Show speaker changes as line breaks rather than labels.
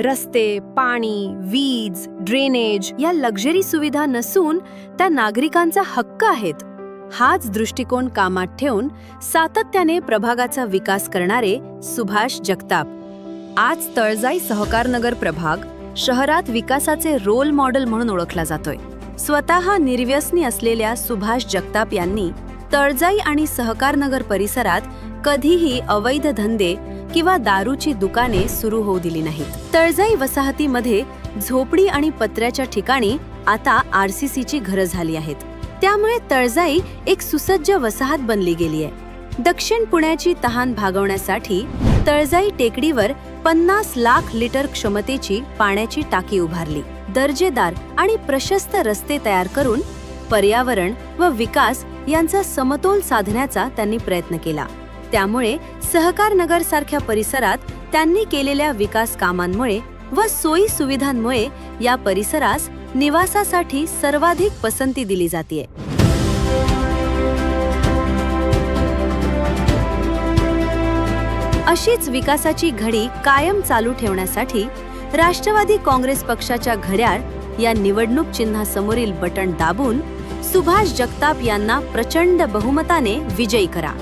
रस्ते पाणी वीज ड्रेनेज या लक्झरी सुविधा नसून त्या नागरिकांचा हक्क आहेत. हाच दृष्टिकोन कामात ठेवून सातत्याने प्रभागाचा विकास करणारे सुभाष जगताप. आज तळजाई सहकारनगर प्रभाग शहरात विकासाचे रोल मॉडेल म्हणून ओळखला जातोय. स्वतः निर्व्यसनी असलेल्या सुभाष जगताप यांनी तळजाई आणि सहकारनगर परिसरात कधीही अवैध धंदे किंवा दारूची दुकाने सुरू होऊ दिली नाहीत. तळजाई वसाहतीमध्ये झोपडी आणि पत्र्याच्या ठिकाणी आता आर सी सीची घरं झाली आहेत. त्यामुळे तळजाई एक सुसज्ज वसाहत बनली गेली आहे. दक्षिण पुण्याची तहान भागवण्यासाठी तळजाई टेकडीवर पन्नास लाख लिटर क्षमतेची पाण्याची टाकी उभारली. दर्जेदार आणि प्रशस्त रस्ते तयार करून पर्यावरण व विकास यांचा समतोल साधण्याचा त्यांनी प्रयत्न केला. त्यामुळे सहकार नगर सारख्या परिसरात त्यांनी केलेल्या विकास कामांमुळे व सोयी सुविधांमुळे या परिसरास निवासासाठी सर्वाधिक पसंती दिली जाते अशीच विकासाची घडी कायम चालू ठेवण्यासाठी राष्ट्रवादी काँग्रेस पक्षाच्या घड्याळ या निवडणूक चिन्हासमोरील बटण दाबून सुभाष जगताप यांना प्रचंड बहुमताने विजयी करा.